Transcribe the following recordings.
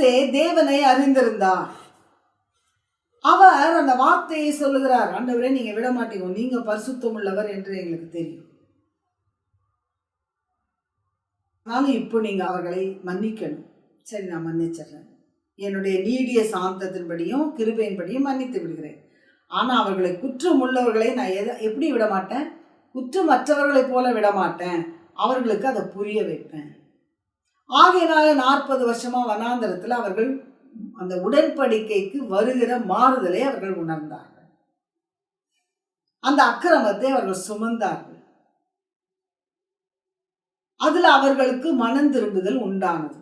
மோசே தேவனை அறிந்திருந்தார். அவர் அந்த வார்த்தையை சொல்லுகிறார் ஆண்டவரே நீங்க விட மாட்டீங்க நீங்க பரிசுத்தம் உள்ளவர் என்று எங்களுக்கு தெரியும். ஆனாலும் இப்போ நீங்க அவர்களை மன்னிக்கணும். சரி நான் மன்னிச்சிடுறேன். என்னுடைய நீடிய சாந்தத்தின்படியும் கிருபையின்படியும் மன்னித்து விடுகிறேன். ஆனால் அவர்களை குற்றம் உள்ளவர்களை நான் எதை எப்படி விட மாட்டேன் குற்றமற்றவர்களைப் போல விட மாட்டேன் அவர்களுக்கு அதை புரிய வைப்பேன். ஆகையினால நாற்பது வருஷமா வனாந்தரத்தில் அவர்கள் அந்த உடன்படிக்கைக்கு வருகிற மாறுதலை அவர்கள் உணர்ந்தார்கள். அந்த அக்கிரமத்தை அவர்கள் சுமந்தார்கள். அதில் அவர்களுக்கு மனம் திரும்புதல் உண்டானது.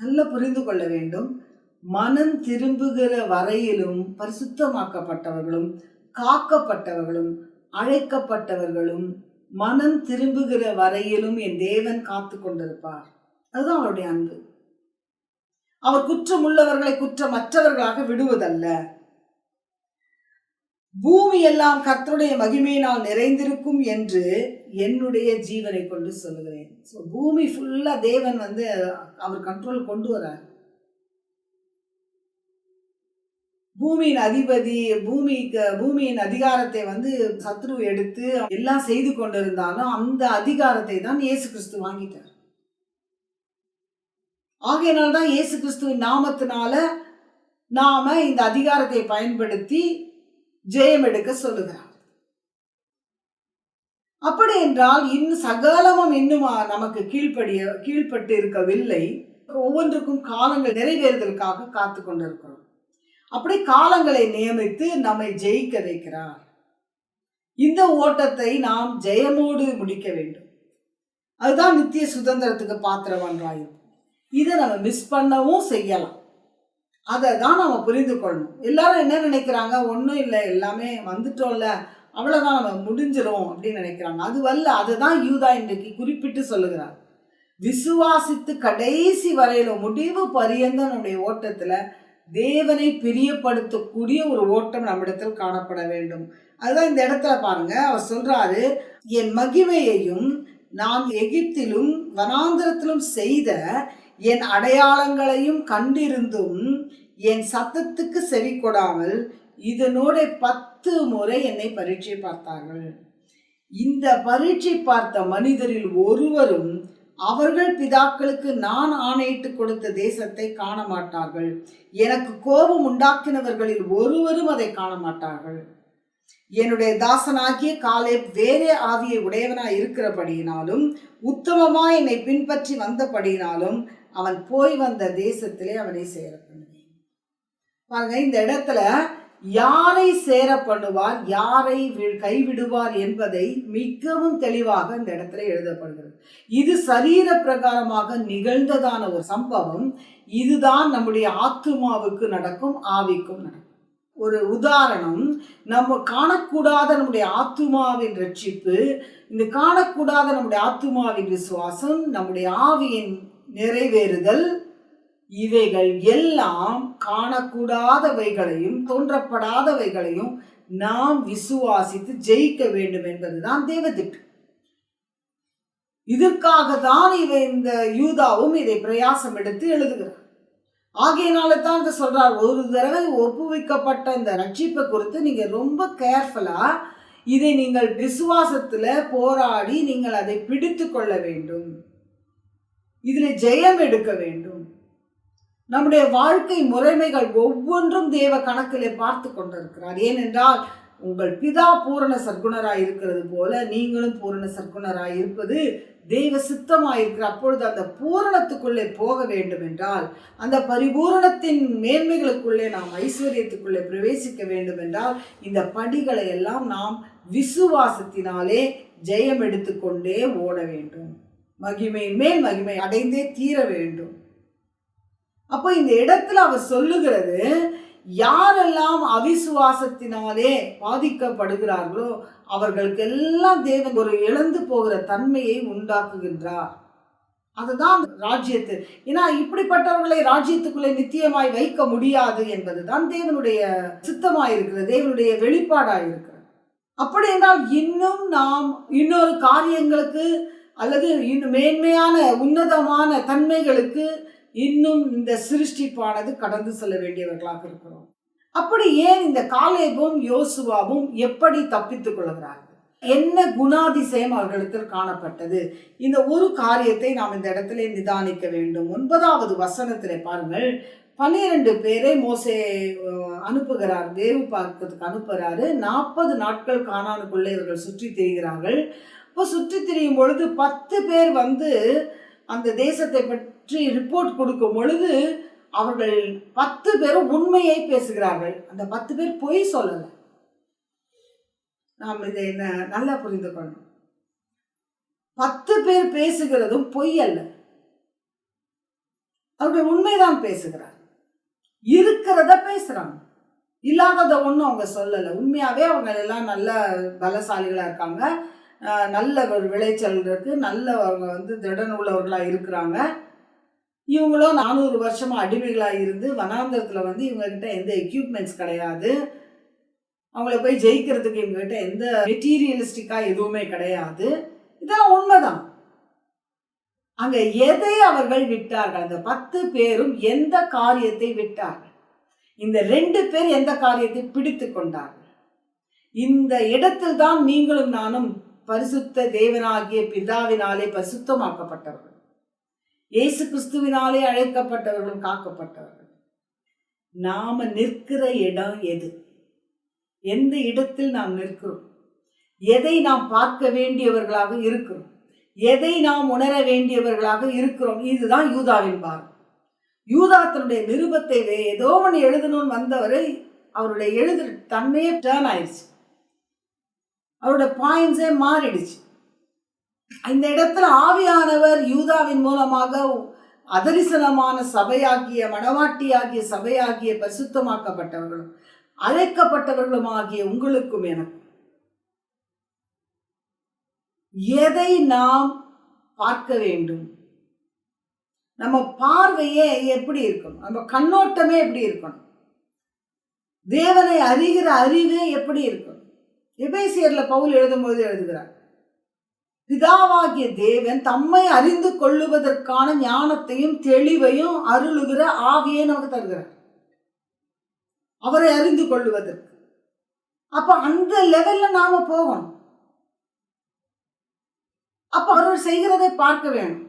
நல்ல புரிந்து கொள்ள வேண்டும். மனம் திரும்புகிற வரையிலும் பரிசுத்தமாக்கப்பட்டவர்களும் காக்கப்பட்டவர்களும் அழைக்கப்பட்டவர்களும் மனம் திரும்புகிற வரையிலும் என் தேவன் காத்து கொண்டிருப்பார். அதுதான் அவருடைய அன்பு. அவர் குற்றம் உள்ளவர்களை குற்றமற்றவர்களாக விடுவதல்ல. பூமி எல்லாம் கர்த்தருடைய மகிமையினால் நிறைந்திருக்கும் என்று என்னுடைய ஜீவனை கொண்டு சொல்லுகிறேன். ஸோ பூமி ஃபுல்லா தேவன் வந்து அவர் கண்ட்ரோல் கொண்டு வரார். பூமியின் அதிபதி பூமிக்கு பூமியின் அதிகாரத்தை வந்து சத்ரு எடுத்து எல்லாம் செய்து கொண்டிருந்தாலும் அந்த அதிகாரத்தை தான் இயேசு கிறிஸ்து வாங்கிட்டார். ஆகையினால தான் இயேசு கிறிஸ்துவின் நாமத்தினால நாம இந்த அதிகாரத்தை பயன்படுத்தி ஜெயம் எடுக்க சொல்லுகிறார். அப்படி என்றால் இன்னும் சகலமும் இன்னும் நமக்கு கீழ்ப்படிய கீழ்ப்பட்டு இருக்கவில்லை ஒவ்வொன்றுக்கும் காலங்கள் நிறைவேறுதலுக்காக காத்து கொண்டிருக்கிறோம். அப்படி காலங்களை நியமித்து நம்மை ஜெயிக்க வைக்கிறார். இந்த ஓட்டத்தை நாம் ஜெயமோடு முடிக்க வேண்டும். அதுதான் நித்திய சுதந்திரத்துக்கு பாத்திரவான்றாயும் இதை நம்ம மிஸ் பண்ணவும் செய்யலாம். அதை தான் நம்ம புரிந்து கொள்ளணும் எல்லாரும் என்ன நினைக்கிறாங்க? ஒன்றும் இல்லை எல்லாமே வந்துட்டோம்ல. அவ்வளோதான் நம்ம முடிஞ்சிடும் அப்படின்னு நினைக்கிறாங்க. அதுவல்ல அதை தான் யூதா இன்றைக்கு குறிப்பிட்டு சொல்லுகிறார். விசுவாசித்து கடைசி வரையில முடிவு பரியந்த நம்முடைய ஓட்டத்தில் தேவனை பிரியப்படுத்தக்கூடிய ஒரு ஓட்டம் நம்மிடத்தில் காணப்பட வேண்டும். அதுதான் இந்த இடத்துல பாருங்க அவர் சொல்றாரு என் மகிமையையும் நான் எகிப்திலும் வனாந்திரத்திலும் செய்த என் அடையாளங்களையும் கண்டிருந்தும் என் சத்தத்துக்கு செவி கொடாமல் இதனோட பத்து முறை என்னை பரீட்சை பார்த்தார்கள். இந்த பரீட்சை பார்த்த மனிதரில் ஒருவரும் அவர்கள் பிதாக்களுக்கு நான் ஆணையிட்டு கொடுத்த தேசத்தை காண மாட்டார்கள் எனக்கு கோபம் உண்டாக்கினவர்களில் ஒருவரும் அதை காண மாட்டார்கள் என்னுடைய தாசனாகிய காலே வேறே ஆவியை உடையவனாய் இருக்கிறபடியினாலும் உத்தமமாய் என்னை பின்பற்றி வந்தபடியினாலும் அவன் போய் வந்த தேசத்திலே அவனை சேர பண்ணுவேன் பாருங்க இந்த இடத்துல யாரை சேர பண்ணுவார் யாரை வி- கைவிடுவார் என்பதை மிகவும் தெளிவாக இந்த இடத்துல எழுதப்படுகிறது. இது சரீர பிரகாரமாக நிகழ்ந்ததான ஒரு சம்பவம். இதுதான் நம்முடைய ஆத்துமாவுக்கு நடக்கும் ஆவிக்கும் நடக்கும். ஒரு உதாரணம் நம்ம காணக்கூடாத நம்முடைய ஆத்துமாவின் ரட்சிப்பு இந்த காணக்கூடாத நம்முடைய ஆத்துமாவின் விசுவாசம் நம்முடைய ஆவியின் நிறைவேறுதல். இவைகள் எல்லாம் காணக்கூடாதவைகளையும் தோன்றப்படாதவைகளையும் நாம் விசுவாசித்து ஜெயிக்க வேண்டும் என்பதுதான் தேவதிட்டு. இதற்காக தான் இவை இந்த யூதாவும் இதை பிரயாசம் எடுத்து எழுதுகிறார் ஆகையினால தான் இதை சொல்றார் ஒரு தடவை ஒப்புவிக்கப்பட்ட இந்த ரட்சிப்பை குறித்து நீங்க ரொம்ப கேர்ஃபுல்லா இதை நீங்கள் விசுவாசத்துல போராடி நீங்கள் அதை பிடித்து கொள்ள வேண்டும். இதில் ஜெயம் எடுக்க வேண்டும். நம்முடைய வாழ்க்கை முறைமைகள் ஒவ்வொன்றும் தேவ கணக்கிலே பார்த்து கொண்டிருக்கிறார். ஏனென்றால் உங்கள் பிதா பூரண சர்க்குணராக இருக்கிறது போல நீங்களும் பூரண சர்க்குணராக இருப்பது தெய்வ சித்தமாக இருக்கிற அப்பொழுது அந்த பூரணத்துக்குள்ளே போக வேண்டும் என்றால் அந்த பரிபூரணத்தின் மேன்மைகளுக்குள்ளே நாம் ஐஸ்வர்யத்துக்குள்ளே பிரவேசிக்க வேண்டும் என்றால் இந்த படிகளை எல்லாம் நாம் விசுவாசத்தினாலே ஜெயம் எடுத்துக்கொண்டே ஓட வேண்டும். மகிமை மேல் மகிமை அடைந்தே தீர வேண்டும். அப்போ இந்த இடத்துல அவர் சொல்லுகிறது யாரெல்லாம் அவிசுவாசத்தினாலே பாதிக்கப்படுகிறார்களோ அவர்களுக்கெல்லாம் தேவன் ஒரு இழந்து போகிற தன்மையை உண்டாக்குகின்றார். அதுதான் ராஜ்யத்து. ஏன்னா இப்படிப்பட்டவர்களை ராஜ்யத்துக்குள்ளே நித்தியமாய் வைக்க முடியாது என்பதுதான் தேவனுடைய சித்தமாக இருக்கிறது தேவனுடைய வெளிப்பாடாக இருக்கிறது அப்படி என்றால் இன்னும் நாம் இன்னொரு காரியங்களுக்கு அல்லது இன்னும் மேன்மையான உன்னதமான தன்மைகளுக்கு இன்னும் இந்த சிருஷ்டிப்பானது கடந்து செல்ல வேண்டியவர்களாக இருக்கிறோம். அப்படி ஏன் இந்த காலேபும் யோசுவாவும் எப்படி தப்பித்துக் கொள்கிறார்கள்? என்ன குணாதிசயம் அவர்களிடத்தில் காணப்பட்டது? இந்த ஒரு காரியத்தை நாம் இந்த இடத்துல நிதானிக்க வேண்டும். ஒன்பதாவது வசனத்தில் பாருங்கள். பன்னிரண்டு பேரை மோசே அனுப்புகிறார். வேவு பார்க்கறதுக்கு அனுப்புகிறாரு. நாற்பது நாட்கள் காணானுக்குள்ளே இவர்கள் சுற்றி திரிகிறார்கள். இப்போ சுற்றி திரியும் பொழுது பத்து பேர் வந்து அந்த தேசத்தை பற்றி ரிப்போர்ட் கொடுக்கும் பொழுது அவர்கள் பத்து பேரும் உண்மையை பேசுகிறார்கள். அந்த பத்து பேர் பொய் சொல்லலை. நாம் இதை என்ன நல்லா புரிந்து கொள்ளணும். பத்து பேர் பேசுகிறதும் பொய் அல்ல. அவர்கள் உண்மைதான் பேசுகிறார். இருக்கிறத பேசுகிறாங்க இல்லாததை ஒன்றும் அவங்க சொல்லலை. உண்மையாகவே அவங்க எல்லாம் நல்ல பலசாலிகளாக இருக்காங்க. நல்ல ஒரு விளைச்சல் இருக்கு. நல்ல அவங்க வந்து திடன் உள்ளவர்களாக இருக்கிறாங்க. இவங்களும் நானூறு வருஷமாக அடிமைகளாக இருந்து வனாந்தரத்தில் வந்து இவங்கக்கிட்ட எந்த எக்யூப்மெண்ட்ஸ் கிடையாது. அவங்கள போய் ஜெயிக்கிறதுக்கு இவங்ககிட்ட எந்த மெட்டீரியலிஸ்டிக்காக எதுவுமே கிடையாது. இதெல்லாம் உண்மைதான். அங்கே எதை அவர்கள் விட்டார்கள்? அந்த பத்து பேரும் எந்த காரியத்தை விட்டார்கள்? இந்த ரெண்டு பேர் எந்த காரியத்தை பிடித்து கொண்டார்கள்? இந்த இடத்தில் தான் நீங்களும் நானும் பரிசுத்த தேவனாகிய பிதாவினாலே பரிசுத்தமாக்கப்பட்டவர்கள். இயேசு கிறிஸ்துவினாலே அழைக்கப்பட்டவர்களும் காக்கப்பட்டவர்கள். நாம நிற்கிற இடம் எது? எந்த இடத்தில் நாம் நிற்கிறோம்? எதை நாம் பார்க்க வேண்டியவர்களாக இருக்கிறோம்? எதை நாம் உணர வேண்டியவர்களாக இருக்கிறோம்? இதுதான் யூதாவின் பாரம் யூதா தன்னுடைய நிருபத்தை ஏதோ ஒன்று எழுதணும்னு வந்தவர் அவருடைய எழுது தன்மையே டேர்ன் ஆயிடுச்சு. அவரோட பாயிண்ட்ஸே மாறிடுச்சு. இந்த இடத்துல ஆவியானவர் யூதாவின் மூலமாக அதரிசனமான சபையாகிய மணவாட்டியாகிய சபையாகிய பரிசுத்தமாக்கப்பட்டவர்களும் அழைக்கப்பட்டவர்களும் ஆகிய உங்களுக்கும் எனக்கும். எதை நாம் பார்க்க வேண்டும்? நம்ம பார்வையே எப்படி இருக்கணும்? நம்ம கண்ணோட்டமே எப்படி இருக்கணும்? தேவனை அறிகிற அறிவே எப்படி இருக்கணும்? எபேசியரில் பவுல் எழுதும்போது எழுதுகிறார் பிதாவாகிய தேவன் தம்மை அறிந்து கொள்ளுவதற்கான ஞானத்தையும் தெளிவையும் அருளுகிற ஆவியை நமக்கு தருகிறார். அவரை அறிந்து கொள்ளுவதற்கு. அப்போ அந்த லெவலில் நாம் போகணும். அப்போ அவர் செய்கிறதை பார்க்க வேணும்.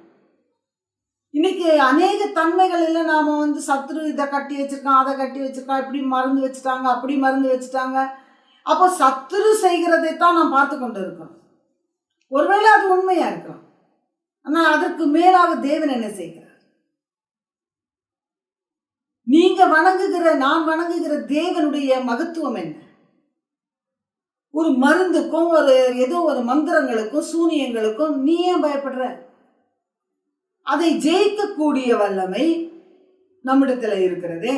இன்னைக்கு அநேக தன்மைகளில் நாம் வந்து சத்ரு இதை கட்டி வச்சுருக்கான் அதை கட்டி வச்சுருக்கான் இப்படி மருந்து வச்சுட்டாங்க அப்படி மருந்து வச்சுட்டாங்க. அப்போ சத்துரு செய்கிறதை தான் நாம் பார்த்து கொண்டு இருக்கோம் ஒருவேளை அது உண்மையாக இருக்கலாம் ஆனால் அதற்கு மேலாக தேவன் என்ன செய்கிறார்? நீங்க வணங்குகிற நான் வணங்குகிற தேவனுடைய மகத்துவம் என்ன? ஒரு மருந்துக்கும் ஒரு ஏதோ ஒரு மந்திரங்களுக்கும் சூனியங்களுக்கும் நீ ஏன் பயப்படுற? அதை ஜெயிக்கக்கூடிய வல்லமை நம்மிடத்தில் இருக்கிறதே.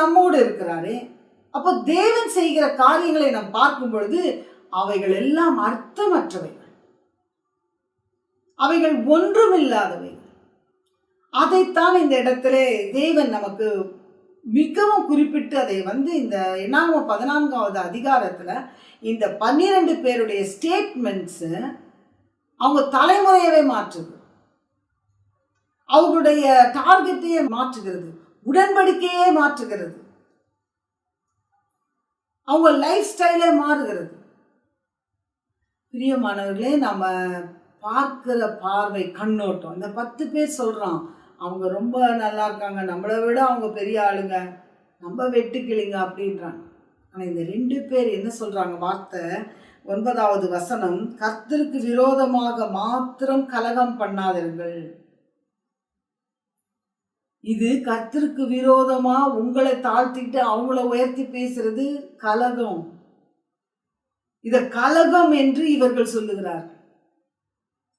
நம்மோடு இருக்கிறாரே. அப்போ தேவன் செய்கிற காரியங்களை நாம் பார்க்கும் பொழுது அவைகள் எல்லாம் அர்த்தமற்றவைகள். அவைகள் ஒன்றுமில்லாதவை. அதைத்தான் இந்த இடத்துல தேவன் நமக்கு மிகவும் குறிப்பிட்டு அதை வந்து இந்த என்னாம பதினான்காவது அதிகாரத்தில் இந்த பன்னிரண்டு பேருடைய ஸ்டேட்மெண்ட்ஸு அவங்க தலைமுறையவே மாற்றுது. அவங்களுடைய டார்கெட்டையே மாற்றுகிறது. உடன்படிக்கையே மாற்றுகிறது. அவங்க லைஃப் ஸ்டைலே மாறுகிறது. பிரியமானவர்களே நம்ம பார்க்குற பார்வை கண்ணோட்டம் இந்த பத்து பேர் சொல்கிறான் அவங்க ரொம்ப நல்லா இருக்காங்க நம்மளை விட அவங்க பெரிய ஆளுங்க நம்ம வெட்டுக்கிளிங்க அப்படின்றாங்க. ஆனால் இந்த ரெண்டு பேர் என்ன சொல்கிறாங்க வார்த்தை ஒன்பதாவது வசனம் கர்த்தருக்கு விரோதமாக மாத்திரம் கலகம் பண்ணாதீர்கள். இது கர்த்தருக்கு விரோதமா உங்களை தாழ்த்திட்டு அவங்கள உயர்த்தி பேசுறது கலகம். இத கலகம் என்று இவர்கள் சொல்லுகிறார்கள்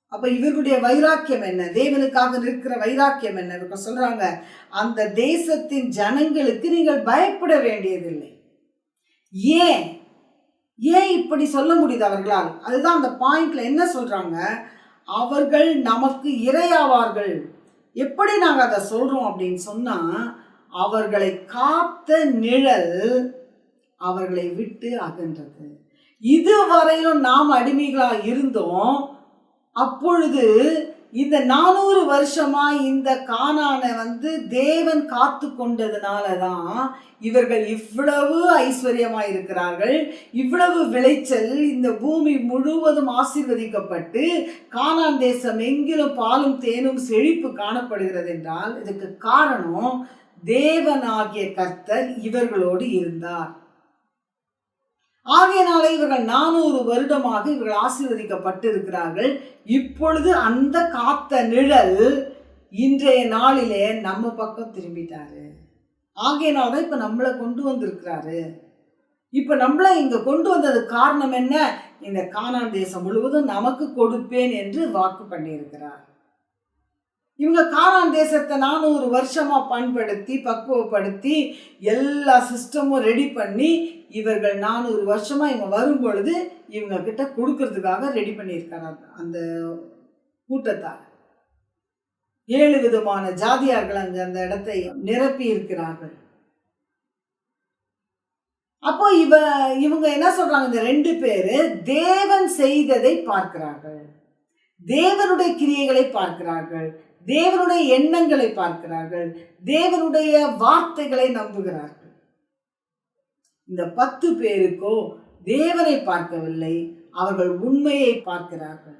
அப்ப இவர்களுடைய வைராக்கியம் என்ன? தேவனுக்காக நிற்கிற வைராக்கியம் என்ன? இவர்கள் சொல்றாங்க அந்த தேசத்தின் ஜனங்களுக்கு நீங்கள் பயப்பட வேண்டியதில்லை. ஏன்? ஏன் இப்படி சொல்ல முடியுது அவர்களால்? அதுதான் அந்த பாயிண்ட்ல என்ன சொல்றாங்க? அவர்கள் நமக்கு இரையாவார்கள். எப்படி நாங்கள் அதை சொல்கிறோம் அப்படின்னு சொன்னால் அவர்களை காத்த நிழல் அவர்களை விட்டு அகன்றது. இதுவரையிலும் நாம் அடிமைகளாக இருந்தோம். அப்பொழுது இந்த நானூறு வருஷமா இந்த கானானை வந்து தேவன் காத்து கொண்டதுனால தான் இவர்கள் இவ்வளவு ஐஸ்வர்யமா இருக்கிறார்கள். இவ்வளவு விளைச்சல் இந்த பூமி முழுவதும் ஆசீர்வதிக்கப்பட்டு கானான் தேசம் எங்கிலும் பாலும் தேனும் செழிப்பு காணப்படுகிறது என்றால் இதுக்கு காரணம் தேவனாகிய கர்த்தர் இவர்களோடு இருந்தார். ஆகையினாலே இவர்கள் நானூறு வருடமாக இவர்கள் ஆசீர்வதிக்கப்பட்டு இருக்கிறார்கள் இப்பொழுது அந்த காத்த நிழல் இன்றைய நாளிலே நம்ம பக்கம் திரும்பிட்டாரு. ஆகையினால தான் இப்போ நம்மளை கொண்டு வந்திருக்கிறாரு. இப்போ நம்மளை இங்கே கொண்டு வந்தது காரணம் என்ன? இந்த கானான் தேசம் முழுவதும் நமக்கு கொடுப்பேன் என்று வாக்கு பண்ணியிருக்கிறார். இவங்க காணான் தேசத்தை நானூறு வருஷமாக பண்படுத்தி பக்குவப்படுத்தி எல்லா சிஸ்டமும் ரெடி பண்ணி இவர்கள் நானூறு வருஷமாக இவங்க வரும்பொழுது இவங்கக்கிட்ட கொடுக்கறதுக்காக ரெடி பண்ணியிருக்காங்க அந்த கூட்டத்தார். ஏழு விதமான ஜாதியார்கள் அங்கே அந்த இடத்தை நிரப்பி இருக்கிறார்கள். அப்போ இவ இவங்க என்ன சொல்றாங்க? இந்த ரெண்டு பேரு தேவன் செய்ததை பார்க்கிறார்கள். தேவனுடைய கிரியைகளை பார்க்கிறார்கள். தேவனுடைய எண்ணங்களை பார்க்கிறார்கள். தேவனுடைய வார்த்தைகளை நம்புகிறார்கள். இந்த பத்து பேருக்கோ தேவனை பார்க்கவில்லை அவர்கள் உண்மையை பார்க்கிறார்கள்.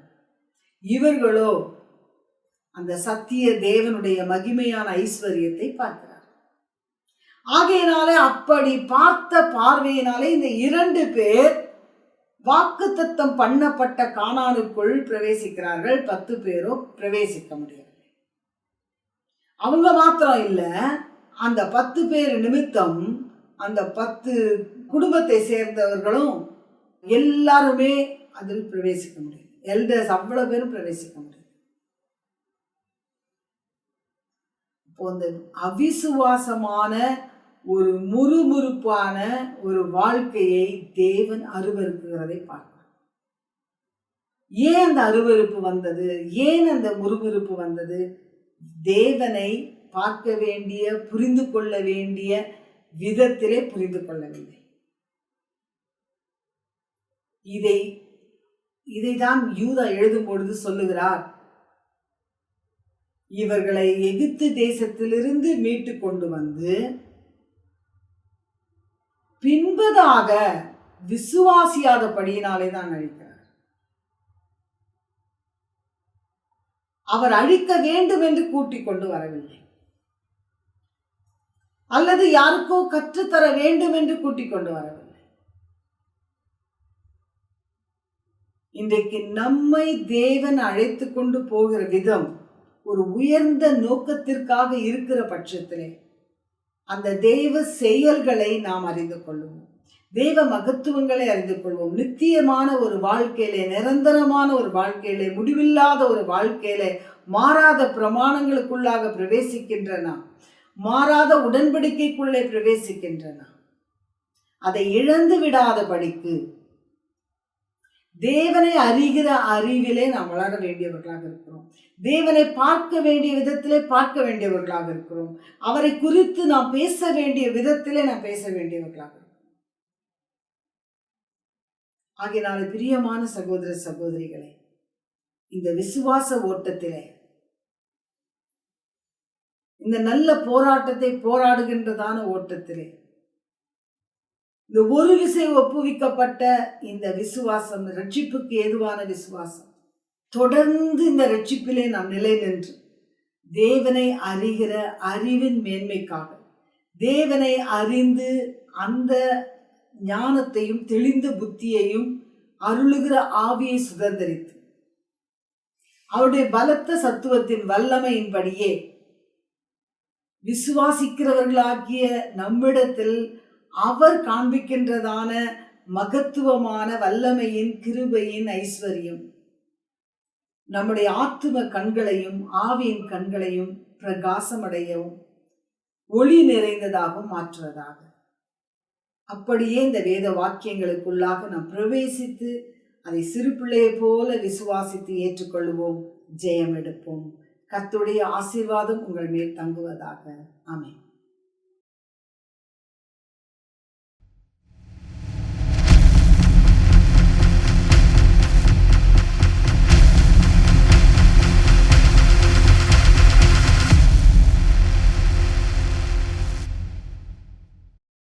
இவர்களோ அந்த சத்திய தேவனுடைய மகிமையான ஐஸ்வர்யத்தை பார்க்கிறார்கள். ஆகையினாலே அப்படி பார்த்த பார்வையினாலே இந்த இரண்டு பேர் வாக்குத்தத்தம் பண்ணப்பட்ட காணானுக்குள் பிரவேசிக்கிறார்கள். பத்து பேரோ பிரவேசிக்க முடியாது அவங்க மாத்திரம் இல்ல அந்த பத்து பேர் நிமித்தம் அந்த பத்து குடும்பத்தை சேர்ந்தவர்களும் எல்லாருமே அதில் பிரவேசிக்க முடியும் எல்டர்ஸ் அவ்வளோ பேரும் பிரவேசிக்க முடியும் இப்போ அந்த அவிசுவாசமான ஒரு முறுமுறுப்பான ஒரு வாழ்க்கையை தேவன் அருவருக்குகிறதை பார்க்கிறோம் ஏன் அந்த அருவருப்பு வந்தது? ஏன் அந்த முறுமுறுப்பு வந்தது? தேவனை பார்க்க வேண்டிய புரிந்து கொள்ள வேண்டிய விதத்திலே புரிந்து கொள்ளவில்லை. இதை இதைதான் யூதா எழுதும் பொழுது சொல்லுகிறார். இவர்களை எகிப்து தேசத்திலிருந்து மீட்டு கொண்டு வந்து பின்பதாக விசுவாசியாதபடியினாலே தான் அழிக்கிறார் அவர் அழிக்க வேண்டும் என்று கூட்டிக் கொண்டு வரவில்லை. அல்லது யாருக்கோ கற்றுத்தர வேண்டும் என்று கூட்டிக் கொண்டு வரவில்லை. இன்றைக்கு நம்மை தேவன் அழைத்து கொண்டு போகிற விதம் ஒரு உயர்ந்த நோக்கத்திற்காக இருக்கிற பட்சத்திலே அந்த தெய்வ செயல்களை நாம் அறிந்து கொள்வோம் தெய்வ மகத்துவங்களை அறிந்து கொள்வோம். நித்தியமான ஒரு வாழ்க்கையிலே நிரந்தரமான ஒரு வாழ்க்கையிலே முடிவில்லாத ஒரு வாழ்க்கையிலே மாறாத பிரமாணங்களுக்குள்ளாக பிரவேசிக்கின்றன மாறாத உடன்படிக்கைக்குள்ளே பிரவேசிக்கின்றன அதை இழந்து விடாத படிக்கு தேவனை அறிகிற அறிவிலே நாம் வளர வேண்டியவர்களாக இருக்கிறோம். தேவனை பார்க்க வேண்டிய விதத்திலே பார்க்க வேண்டியவர்களாக இருக்கிறோம். அவரை குறித்து நாம் பேச வேண்டிய விதத்திலே நாம் பேச வேண்டியவர்களாக ஆகினால பிரியமான சகோதர சகோதரிகளே இந்த விசுவாச ஓட்டத்திலே இந்த நல்ல போராட்டத்தை போராடுகின்றதான ஓட்டத்திலே இந்த ஒரு விசை ஒப்புவிக்கப்பட்ட இந்த விசுவாசம் ரட்சிப்புக்கு ஏதுவான விசுவாசம் தொடர்ந்து இந்த ரட்சிப்பிலே நாம் நிலை நின்று தேவனை அறிகிற அறிவின் மேன்மைக்காக தேவனை அறிந்து அந்த ஞானத்தையும் தெளிந்த புத்தியையும் அருளுகிற ஆவியை சுதந்திரித்து. அவருடைய பலத்த சத்துவத்தின் வல்லமையின்படியே விசுவாசிக்கிறவர்களாகிய நம்மிடத்தில் அவர் காண்பிக்கின்றதான மகத்துவமான வல்லமையின் கிருபையின் ஐஸ்வர்யம். நம்முடைய ஆத்தும கண்களையும் ஆவியின் கண்களையும் பிரகாசமடையவும் ஒளி நிறைந்ததாகவும் மாற்றுவதாக. அப்படியே இந்த வேத வாக்கியங்களுக்குள்ளாக நாம் பிரவேசித்து அதை சிறு பிள்ளையை போல விசுவாசித்து ஏற்றுக்கொள்வோம் ஜெயம் எடுப்போம் கத்துடைய ஆசீர்வாதம் உங்கள் மேல் தங்குவதாக. ஆமென்.